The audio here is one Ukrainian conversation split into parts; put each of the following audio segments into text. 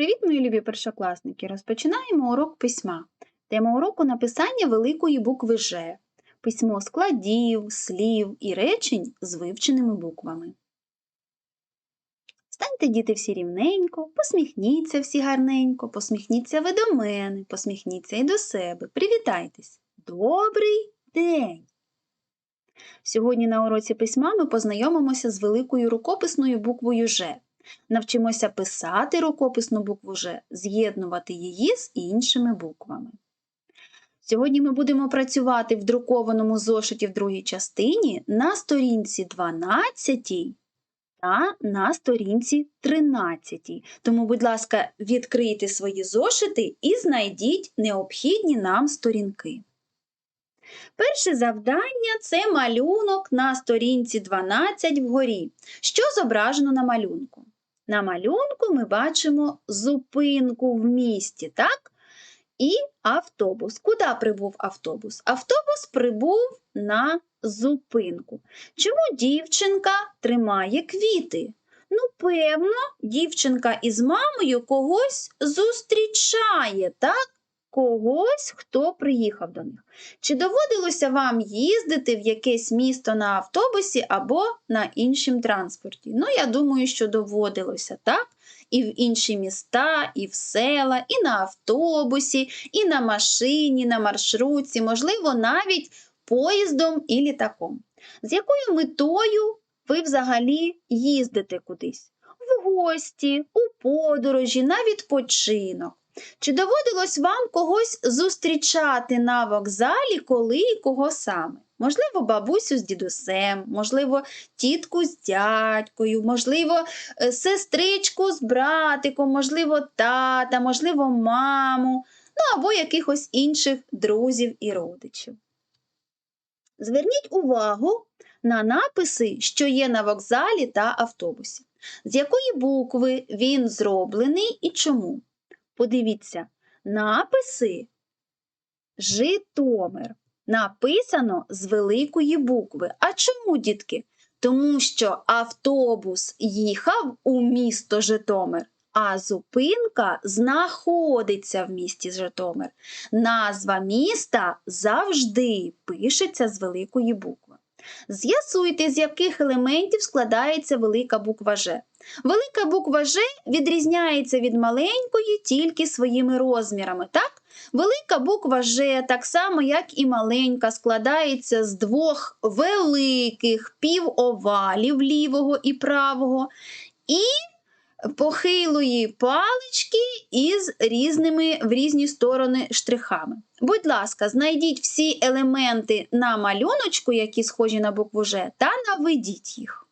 Привіт, мої любі першокласники! Розпочинаємо урок письма. Тема уроку написання великої букви Ж. Письмо складів, слів і речень з вивченими буквами. Станьте, діти, всі рівненько, посміхніться всі гарненько, посміхніться ви до мене, посміхніться і до себе. Привітайтесь! Добрий день! Сьогодні на уроці письма ми познайомимося з великою рукописною буквою Ж. Навчимося писати рукописну букву Ж, з'єднувати її з іншими буквами. Сьогодні ми будемо працювати в друкованому зошиті в другій частині на сторінці 12 та на сторінці 13. Тому, будь ласка, відкрийте свої зошити і знайдіть необхідні нам сторінки. Перше завдання це малюнок на сторінці 12 вгорі. Що зображено на малюнку? На малюнку ми бачимо зупинку в місті, так? І автобус. Куди прибув автобус? Автобус прибув на зупинку. Чому дівчинка тримає квіти? Ну, певно, дівчинка із мамою когось зустрічає, так? Когось, хто приїхав до них. Чи доводилося вам їздити в якесь місто на автобусі або на іншому транспорті? Ну, я думаю, що доводилося, так? І в інші міста, і в села, і на автобусі, і на машині, на маршрутці, можливо, навіть поїздом і літаком. З якою метою ви взагалі їздите кудись? В гості, у подорожі, на відпочинок. Чи доводилось вам когось зустрічати на вокзалі, коли і кого саме? Можливо, бабусю з дідусем, можливо, тітку з дядькою, можливо, е, сестричку з братиком, можливо, тата, можливо, маму, ну або якихось інших друзів і родичів. Зверніть увагу на написи, що є на вокзалі та автобусі. З якої букви він зроблений і чому? Подивіться, написи Житомир. Написано з великої букви. А чому, дітки? Тому що автобус їхав у місто Житомир, а зупинка знаходиться в місті Житомир. Назва міста завжди пишеться з великої букви. З'ясуйте, з яких елементів складається велика буква Ж. Велика буква Ж відрізняється від маленької тільки своїми розмірами. так? Велика буква Ж, так само, як і маленька, складається з двох великих півовалів лівого і правого, і похилої палички із різними в різні сторони штрихами. Будь ласка, знайдіть всі елементи на малюночку, які схожі на букву Ж, та наведіть їх.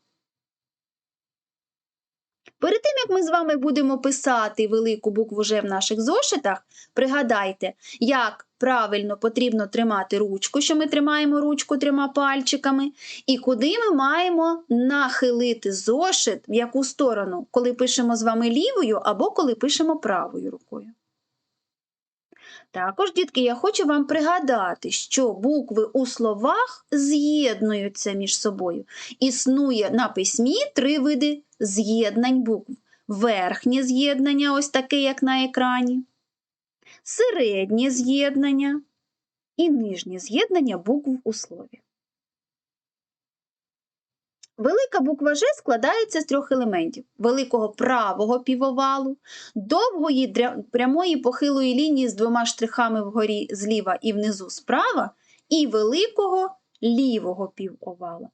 Перед тим, як ми з вами будемо писати велику букву Ж в наших зошитах, пригадайте, як правильно потрібно тримати ручку, що ми тримаємо ручку трьома пальчиками, і куди ми маємо нахилити зошит, в яку сторону, коли пишемо з вами лівою або коли пишемо правою рукою. Також, дітки, я хочу вам пригадати, що букви у словах з'єднуються між собою. Існує на письмі три види з'єднань букв. Верхнє з'єднання, ось таке, як на екрані, середнє з'єднання і нижнє з'єднання букв у слові. Велика буква Ж складається з трьох елементів: великого правого півовалу, довгої прямої похилої лінії з двома штрихами вгорі зліва і внизу справа, і великого лівого півовала.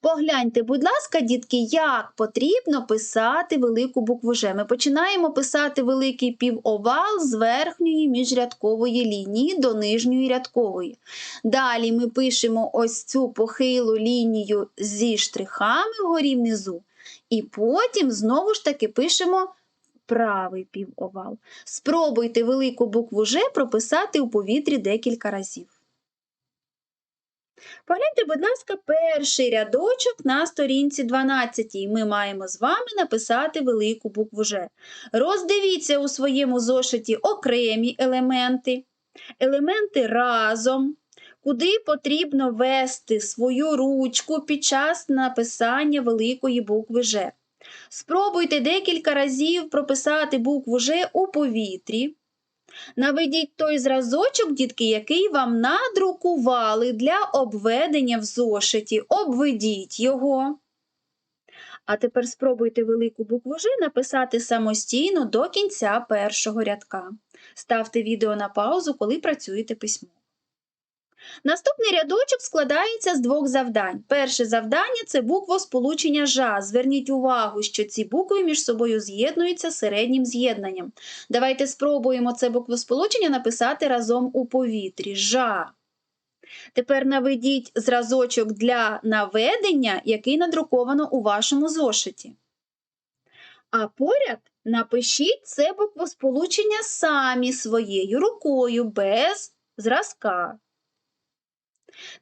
Погляньте, будь ласка, дітки, як потрібно писати велику букву Ж. Ми починаємо писати великий півовал з верхньої міжрядкової лінії до нижньої рядкової. Далі ми пишемо ось цю похилу лінію зі штрихами вгорі внизу. І потім знову ж таки пишемо правий півовал. Спробуйте велику букву Ж прописати у повітрі декілька разів. Погляньте, будь ласка, перший рядочок на сторінці 12. Ми маємо з вами написати велику букву Ж. Роздивіться у своєму зошиті окремі елементи, елементи разом, куди потрібно вести свою ручку під час написання великої букви Ж. Спробуйте декілька разів прописати букву Ж у повітрі. Наведіть той зразочок, дітки, який вам надрукували для обведення в зошиті. Обведіть його. А тепер спробуйте велику букву Ж написати самостійно до кінця першого рядка. Ставте відео на паузу, коли працюєте письмово. Наступний рядочок складається з двох завдань. Перше завдання це буквосполучення «жа». Зверніть увагу, що ці букви між собою з'єднуються середнім з'єднанням. Давайте спробуємо це буквосполучення написати разом у повітрі. Жа. Тепер наведіть зразочок для наведення, який надруковано у вашому зошиті. А поряд напишіть це буквосполучення самі своєю рукою, без зразка.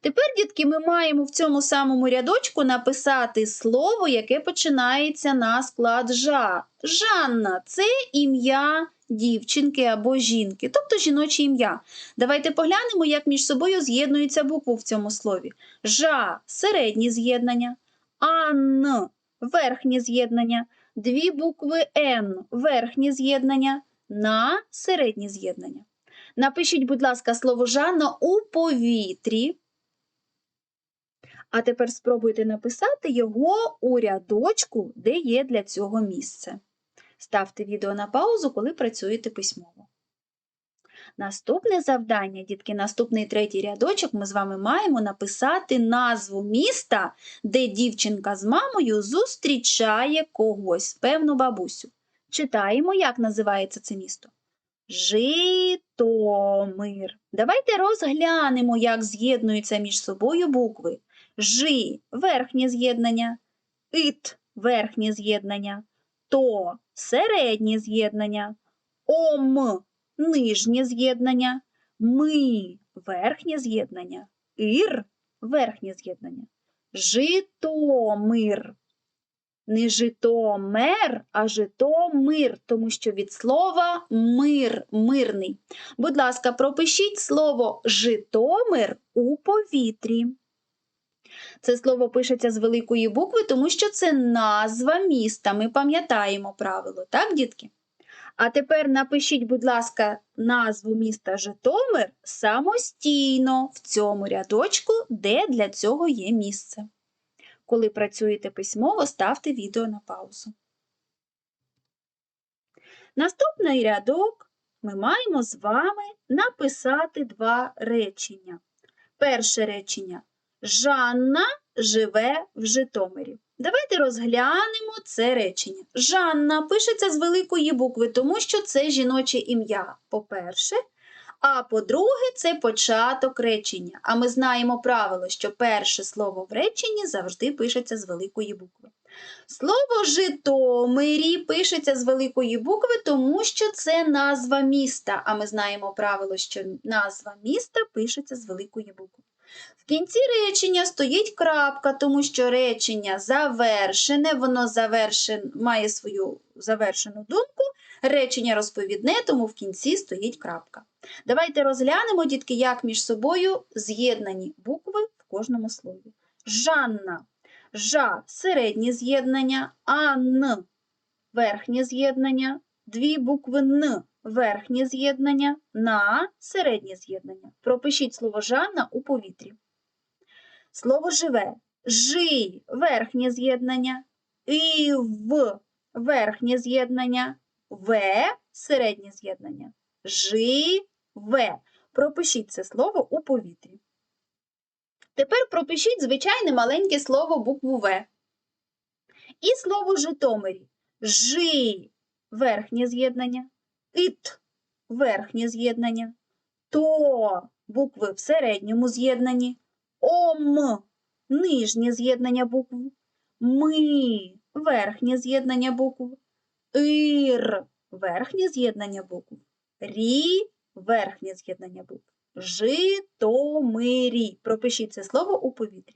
Тепер, дітки, ми маємо в цьому самому рядочку написати слово, яке починається на склад жа. Жанна це ім'я дівчинки або жінки, тобто жіноче ім'я. Давайте поглянемо, як між собою з'єднуються букви в цьому слові. Жа середнє з'єднання, ан верхнє з'єднання, дві букви Н верхнє з'єднання, на середнє з'єднання. Напишіть, будь ласка, слово Жанна у повітрі. А тепер спробуйте написати його у рядочку, де є для цього місце. Ставте відео на паузу, коли працюєте письмово. Наступне завдання, дітки, наступний третій рядочок ми з вами маємо написати назву міста, де дівчинка з мамою зустрічає когось, певну бабусю. Читаємо, як називається це місто. Житомир. Давайте розглянемо, як з'єднуються між собою букви. Жи верхнє з'єднання, ит верхнє з'єднання, то середнє з'єднання, ом нижнє з'єднання, ми верхнє з'єднання, ір верхнє з'єднання, Житомир. Не житомер, а житомир, тому що від слова мир, мирний. Будь ласка, пропишіть слово Житомир у повітрі. Це слово пишеться з великої букви, тому що це назва міста. Ми пам'ятаємо правило, так, дітки? А тепер напишіть, будь ласка, назву міста Житомир самостійно в цьому рядочку, де для цього є місце. Коли працюєте письмово, ставте відео на паузу. Наступний рядок ми маємо з вами написати два речення. Перше речення Жанна живе в Житомирі. Давайте розглянемо це речення. Жанна пишеться з великої букви, тому що це жіноче ім'я, по-перше. А по-друге, це початок речення. А ми знаємо правило, що перше слово в реченні завжди пишеться з великої букви. Слово Житомирі пишеться з великої букви, тому що це назва міста. А ми знаємо правило, що назва міста пишеться з великої букви. В кінці речення стоїть крапка, тому що речення завершене, воно завершен, має свою завершену думку. Речення розповідне, тому в кінці стоїть крапка. Давайте розглянемо, дітки, як між собою з'єднані букви в кожному слові. Жанна, жа середнє з'єднання, ан верхнє з'єднання, дві букви Н верхнє з'єднання, на середнє з'єднання. Пропишіть слово Жанна у повітрі. Слово живе. Жи верхнє з'єднання, і в верхнє з'єднання, в середнє з'єднання. Живе. Пропишіть це слово у повітрі. Тепер пропишіть звичайне маленьке слово букву В. І слово Житомирі. Жи верхнє з'єднання, ит верхнє з'єднання, то букви в середньому з'єднанні, ом нижнє з'єднання букв, ми верхнє з'єднання букв, ір верхнє з'єднання букв, рі верхнє з'єднання букв. Житомирі. Пропишіть це слово у повітрі.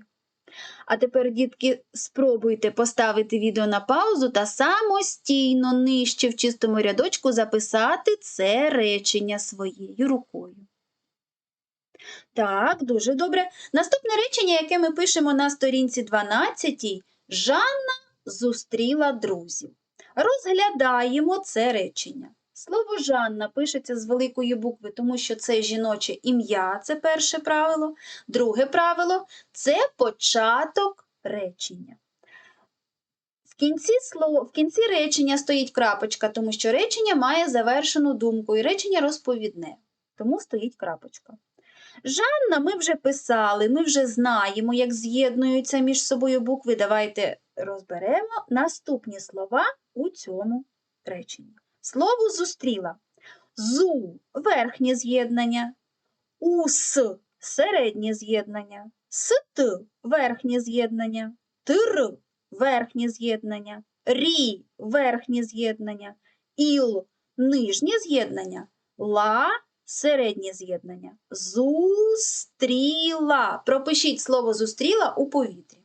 А тепер, дітки, спробуйте поставити відео на паузу та самостійно нижче в чистому рядочку записати це речення своєю рукою. Так, дуже добре. Наступне речення, яке ми пишемо на сторінці 12. Жанна зустріла друзів. Розглядаємо це речення. Слово Жанна пишеться з великої букви, тому що це жіноче ім'я, це перше правило. Друге правило це початок речення. В кінці, слов, в кінці речення стоїть крапочка, тому що речення має завершену думку, і речення розповідне, тому стоїть крапочка. Жанна ми вже писали, ми вже знаємо, як з'єднуються між собою букви. Давайте розберемо наступні слова у цьому реченні. Слово зустріла. Зу верхнє з'єднання, ус середнє з'єднання, ст верхнє з'єднання, тр верхнє з'єднання, рі верхнє з'єднання, іл нижнє з'єднання, ла середнє з'єднання. Зустріла. Пропишіть слово зустріла у повітрі.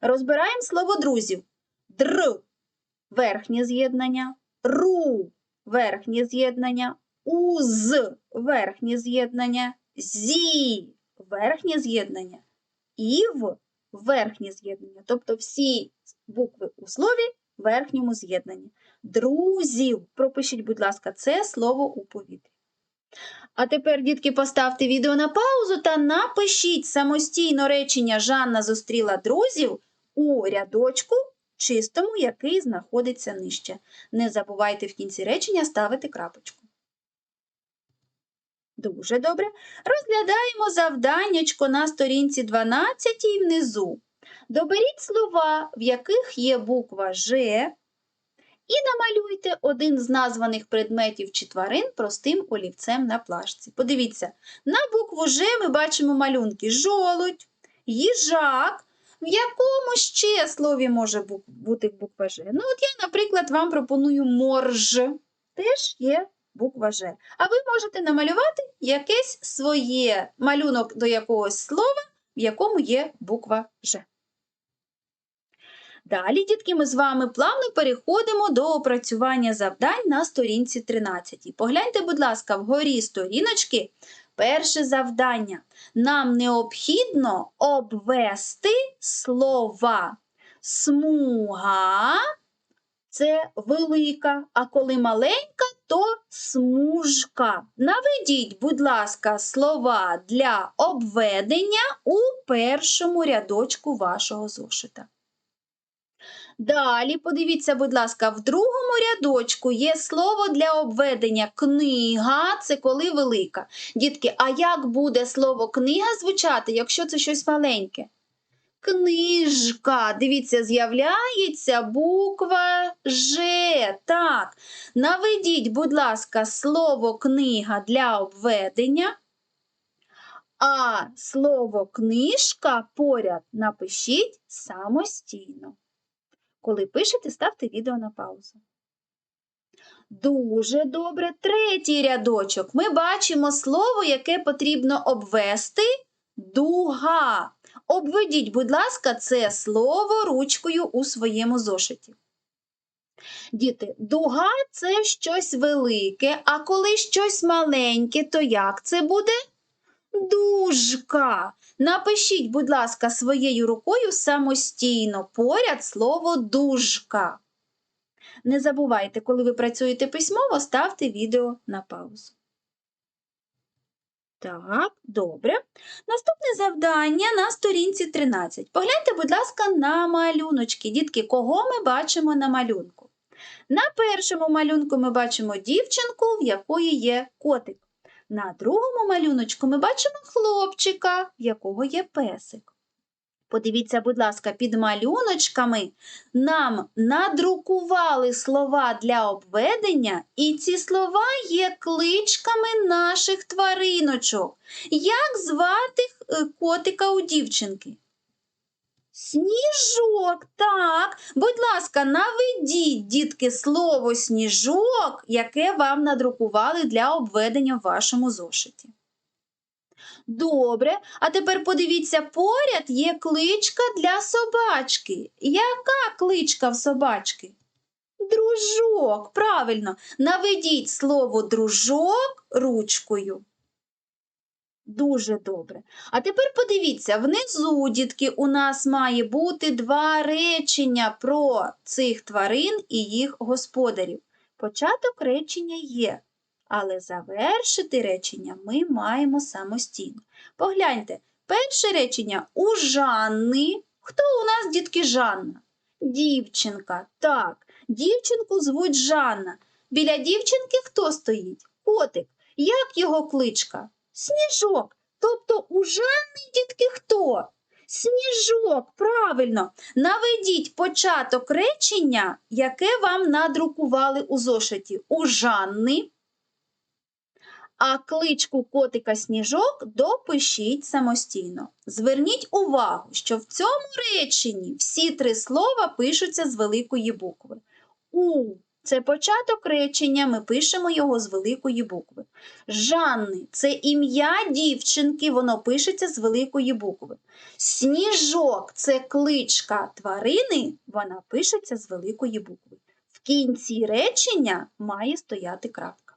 Розбираємо слово друзів. Др верхнє з'єднання, ру верхнє з'єднання, уз верхнє з'єднання, зі верхнє з'єднання, ів верхнє з'єднання. Тобто всі букви у слові верхньому з'єднанні. Друзів. Пропишіть, будь ласка, це слово у повітрі. А тепер, дітки, поставте відео на паузу та напишіть самостійно речення Жанна зустріла друзів у рядочку чистому, який знаходиться нижче. Не забувайте в кінці речення ставити крапочку. Дуже добре. Розглядаємо завданнячко на сторінці 12 внизу. Доберіть слова, в яких є буква Ж, і намалюйте один з названих предметів чи тварин простим олівцем на плашці. Подивіться, на букву Ж ми бачимо малюнки жолудь, їжак. В якому ще слові може бути буква Ж? Ну, от я, наприклад, вам пропоную морж. Теж є буква Ж. А ви можете намалювати якесь своє малюнок до якогось слова, в якому є буква Ж. Далі, дітки, ми з вами плавно переходимо до опрацювання завдань на сторінці 13. Погляньте, будь ласка, вгорі сторіночки. Перше завдання. Нам необхідно обвести слова. Смуга це велика, а коли маленька, то смужка. Наведіть, будь ласка, слова для обведення у першому рядочку вашого зошита. Далі, подивіться, будь ласка, в другому рядочку є слово для обведення книга, це коли велика. Дітки, а як буде слово книга звучати, якщо це щось маленьке? Книжка. Дивіться, з'являється буква Ж. Так. Наведіть, будь ласка, слово книга для обведення. А слово книжка поряд напишіть самостійно. Коли пишете, ставте відео на паузу. Дуже добре. Третій рядочок. Ми бачимо слово, яке потрібно обвести дуга. Обведіть, будь ласка, це слово ручкою у своєму зошиті. Діти, дуга це щось велике, а коли щось маленьке, то як це буде? Дужка. Напишіть, будь ласка, своєю рукою самостійно поряд слово дужка. Не забувайте, коли ви працюєте письмово, ставте відео на паузу. Так, добре. Наступне завдання на сторінці 13. Погляньте, будь ласка, на малюночки. Дітки, кого ми бачимо на малюнку? На першому малюнку ми бачимо дівчинку, в якої є котик. На другому малюночку ми бачимо хлопчика, в якого є песик. Подивіться, будь ласка, під малюночками нам надрукували слова для обведення, і ці слова є кличками наших твариночок. Як звати е, котика у дівчинки? Сніжок, так. Будь ласка, наведіть, дітки, слово сніжок, яке вам надрукували для обведення в вашому зошиті. Добре, а тепер подивіться, поряд є кличка для собачки. Яка кличка в собачки? Дружок, правильно, наведіть слово дружок ручкою. Дуже добре. А тепер подивіться, внизу, дітки, у нас має бути два речення про цих тварин і їх господарів. Початок речення є, але завершити речення ми маємо самостійно. Погляньте, перше речення у Жанни. Хто у нас, дітки, Жанна? Дівчинка. Так, дівчинку звуть Жанна. Біля дівчинки хто стоїть? Котик. Як його кличка? Сніжок. Тобто у Жанни, дітки, хто? Сніжок, правильно. Наведіть початок речення, яке вам надрукували у зошиті. У Жанни. А кличку котика Сніжок допишіть самостійно. Зверніть увагу, що в цьому реченні всі три слова пишуться з великої букви. У це початок речення, ми пишемо його з великої букви. Жанни це ім'я дівчинки, воно пишеться з великої букви. Сніжок це кличка тварини, вона пишеться з великої букви. В кінці речення має стояти крапка.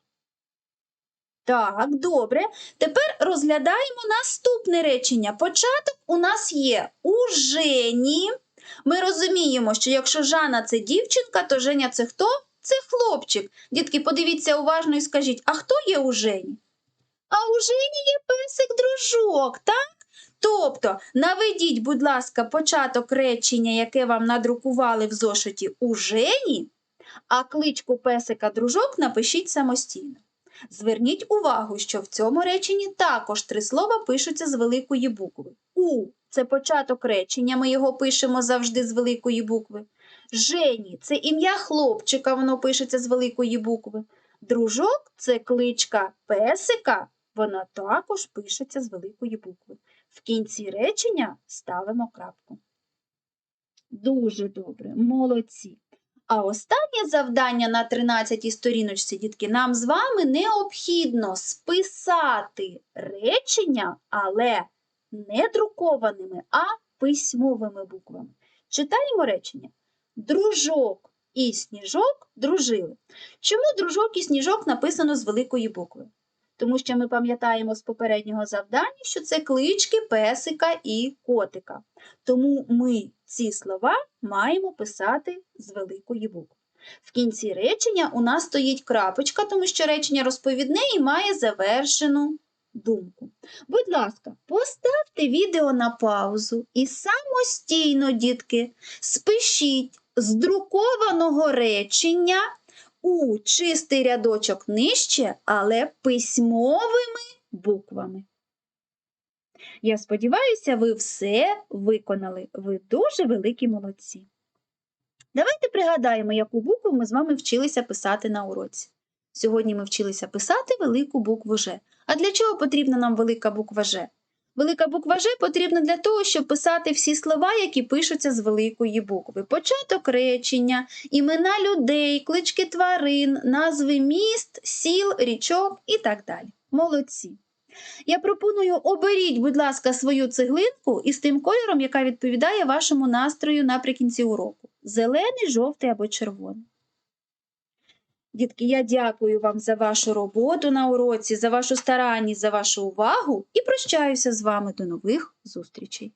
Так, добре. Тепер розглядаємо наступне речення. Початок у нас є у Жені. Ми розуміємо, що якщо Жанна це дівчинка, то Женя це хто? Це хлопчик. Дітки, подивіться уважно і скажіть, а хто є у Жені? А у Жені є песик-дружок, так? Тобто, наведіть, будь ласка, початок речення, яке вам надрукували в зошиті у Жені, а кличку песика-дружок напишіть самостійно. Зверніть увагу, що в цьому реченні також три слова пишуться з великої букви. У це початок речення, ми його пишемо завжди з великої букви. Жені це ім'я хлопчика, воно пишеться з великої букви. Дружок це кличка песика, вона також пишеться з великої букви. В кінці речення ставимо крапку. Дуже добре, молодці. А останнє завдання на 13-й сторіночці, дітки, нам з вами необхідно списати речення, але не друкованими, а письмовими буквами. Читаємо речення. Дружок і сніжок дружили. Чому дружок і сніжок написано з великої букви? Тому що ми пам'ятаємо з попереднього завдання, що це клички песика і котика. Тому ми ці слова маємо писати з великої букви. В кінці речення у нас стоїть крапочка, тому що речення розповідне і має завершену думку. Будь ласка, поставте відео на паузу і самостійно, дітки, спишіть з друкованого речення у чистий рядочок нижче, але письмовими буквами. Я сподіваюся, ви все виконали. Ви дуже великі молодці. Давайте пригадаємо, яку букву ми з вами вчилися писати на уроці. Сьогодні ми вчилися писати велику букву Ж. А для чого потрібна нам велика буква Ж? Велика буква Ж потрібна для того, щоб писати всі слова, які пишуться з великої букви. Початок речення, імена людей, клички тварин, назви міст, сіл, річок і так далі. Молодці. Я пропоную оберіть, будь ласка, свою цеглинку із тим кольором, яка відповідає вашому настрою наприкінці уроку: зелений, жовтий або червоний. Дітки, я дякую вам за вашу роботу на уроці, за вашу старанність, за вашу увагу і прощаюся з вами до нових зустрічей.